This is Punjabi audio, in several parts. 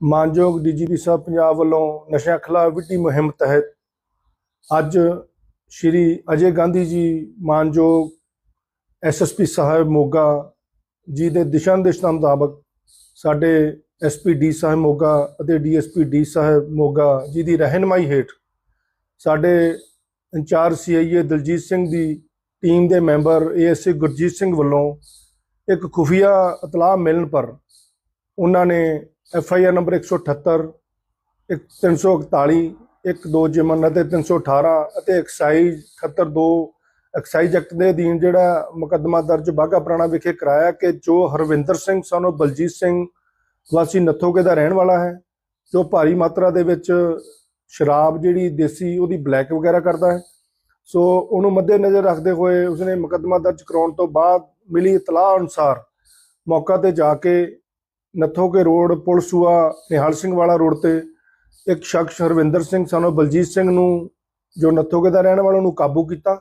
ਮਾਨਯੋਗ ਡੀਜੀਪੀ ਸਾਹਿਬ ਪੰਜਾਬ ਵੱਲੋਂ ਨਸ਼ਿਆਂ ਖਿਲਾਫ ਵਿੱਢੀ ਮੁਹਿੰਮ ਤਹਿਤ ਅੱਜ ਸ਼੍ਰੀ ਅਜੇ ਗਾਂਧੀ ਜੀ ਮਾਨਯੋਗ ਐਸਐਸਪੀ ਸਾਹਿਬ ਮੋਗਾ ਜੀ ਦੇ ਦਿਸ਼ਾ ਨਿਰਦੇਸ਼ਾਂ ਮੁਤਾਬਕ ਸਾਡੇ ਐਸਪੀ ਡੀ ਸਾਹਿਬ ਮੋਗਾ ਅਤੇ ਡੀਐਸਪੀ ਡੀ ਸਾਹਿਬ ਮੋਗਾ ਜੀ ਦੀ ਰਹਿਨਮਾਈ ਹੇਠ ਸਾਡੇ ਇੰਚਾਰਜ ਸੀਆਈਏ ਦਲਜੀਤ ਸਿੰਘ ਦੀ ਟੀਮ ਦੇ ਮੈਂਬਰ ਏਐਸਏ ਗੁਰਜੀਤ ਸਿੰਘ ਵੱਲੋਂ ਇੱਕ ਖੁਫੀਆ ਇਤਲਾਹ ਮਿਲਣ ਪਰ ਉਹਨਾਂ ਨੇ ਐਫ ਆਈ ਆਰ ਨੰਬਰ 178 ਇੱਕ 341 ਇੱਕ ਦੋ ਜਿਮਨ ਅਤੇ 318 ਅਤੇ ਐਕਸਾਈਜ਼ 72 ਐਕਸਾਈਜ਼ ਐਕਟ ਦੇ ਅਧੀਨ ਜਿਹੜਾ ਮੁਕੱਦਮਾ ਦਰਜ ਬਾਘਾ ਪੁਰਾਣਾ ਵਿਖੇ ਕਰਾਇਆ ਕਿ ਜੋ ਹਰਵਿੰਦਰ ਸਿੰਘ ਸਾਨੂੰ ਬਲਜੀਤ ਸਿੰਘ, ਵਾਸੀ ਨੱਥੋਕੇ ਦਾ ਰਹਿਣ ਵਾਲਾ ਹੈ, ਜੋ ਭਾਰੀ ਮਾਤਰਾ ਦੇ ਵਿੱਚ ਸ਼ਰਾਬ ਜਿਹੜੀ ਦੇਸੀ ਉਹਦੀ ਬਲੈਕ ਵਗੈਰਾ ਕਰਦਾ ਹੈ। ਸੋ ਉਹਨੂੰ ਮੱਦੇ ਨਜ਼ਰ ਰੱਖਦੇ ਹੋਏ ਉਸਨੇ ਮੁਕੱਦਮਾ ਦਰਜ ਕਰਾਉਣ ਤੋਂ ਬਾਅਦ ਮਿਲੀ ਇਤਲਾਹ ਅਨੁਸਾਰ ਮੌਕਾ ਤੇ ਜਾ ਕੇ ਨੱਥੋਕੇ ਰੋਡ ਪੁਲਸੂਆ ਨਿਹਾਲ ਸਿੰਘ ਵਾਲਾ ਰੋਡ ਤੇ ਇੱਕ ਸ਼ਖਸ ਹਰਵਿੰਦਰ ਸਿੰਘ, ਸਾਨੂੰ ਬਲਜੀਤ ਸਿੰਘ ਨੂੰ, ਜੋ ਨੱਥੋਕੇ ਦਾ ਰਹਿਣ ਵਾਲਾ ਨੂੰ ਕਾਬੂ ਕੀਤਾ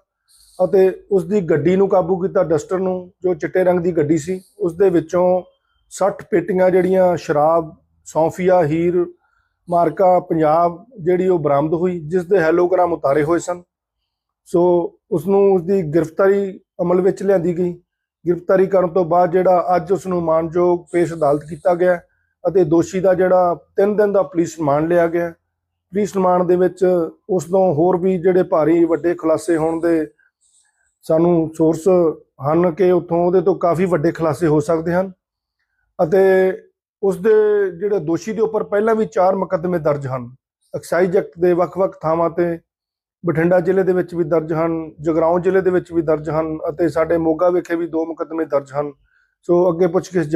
ਅਤੇ ਉਸ ਦੀ ਗੱਡੀ ਨੂੰ ਕਾਬੂ ਕੀਤਾ, ਡਸਟਰ ਨੂੰ, ਜੋ ਚਿੱਟੇ ਰੰਗ ਦੀ ਗੱਡੀ ਸੀ। ਉਸ ਦੇ ਵਿੱਚੋਂ 60 ਪੇਟੀਆਂ ਜਿਹੜੀਆਂ, ਸ਼ਰਾਬ, ਸੌਂਫੀਆ, ਹੀਰ, ਮਾਰਕਾ, ਪੰਜਾਬ, ਜਿਹੜੀ ਉਹ ਬਰਾਮਦ ਹੋਈ, ਜਿਸ ਦੇ ਹੈਲੋਗ੍ਰਾਮ ਉਤਾਰੇ ਹੋਏ ਸਨ। ਸੋ ਉਸ ਨੂੰ ਉਸ ਦੀ ਗ੍ਰਿਫਤਾਰੀ ਅਮਲ ਵਿੱਚ ਲਿਆਂਦੀ ਗਈ। ਗ੍ਰਿਫਤਾਰੀ ਕਰਨ ਤੋਂ ਬਾਅਦ ਜਿਹੜਾ ਅੱਜ ਉਸ ਨੂੰ ਮਾਨਯੋਗ ਪੇਸ਼ ਅਦਾਲਤ ਕੀਤਾ ਗਿਆ ਅਤੇ ਦੋਸ਼ੀ ਦਾ ਜਿਹੜਾ 3 ਦਿਨ ਦਾ ਪੁਲਿਸ ਰਿਮਾਂਡ ਲਿਆ ਗਿਆ ਪੁਲਿਸ ਰਿਮਾਂਡ ਦੇ ਵਿੱਚ ਉਸ ਤੋਂ ਹੋਰ ਵੀ ਜਿਹੜੇ ਭਾਰੀ ਵੱਡੇ ਖੁਲਾਸੇ ਹੋਣ ਦੇ ਸਾਨੂੰ ਸੋਰਸ ਹਨ ਕਿ ਉੱਥੋਂ ਉਹਦੇ ਤੋਂ ਕਾਫੀ ਵੱਡੇ ਖੁਲਾਸੇ ਹੋ ਸਕਦੇ ਹਨ ਅਤੇ ਉਸ ਦੇ ਜਿਹੜੇ ਦੋਸ਼ੀ ਦੇ ਉੱਪਰ ਪਹਿਲਾਂ ਵੀ 4 ਮੁਕੱਦਮੇ ਦਰਜ ਹਨ। ਐਕਸਾਈਜ਼ ਐਕਟ ਦੇ ਵੱਖ-ਵੱਖ ਥਾਵਾਂ ਤੇ ਬਠਿੰਡਾ ਜ਼ਿਲ੍ਹੇ ਦੇ ਵਿੱਚ ਵੀ ਦਰਜ ਹਨ, ਜਗਰਾਉਂ ਜ਼ਿਲ੍ਹੇ ਦੇ ਵਿੱਚ ਵੀ ਦਰਜ ਹਨ ਅਤੇ ਸਾਡੇ ਮੋਗਾ ਵਿਖੇ ਵੀ ਦੋ ਮੁਕੱਦਮੇ ਦਰਜ ਹਨ। ਸੋ ਅੱਗੇ ਪੁੱਛਗਿੱਛ ਜਾਰੀ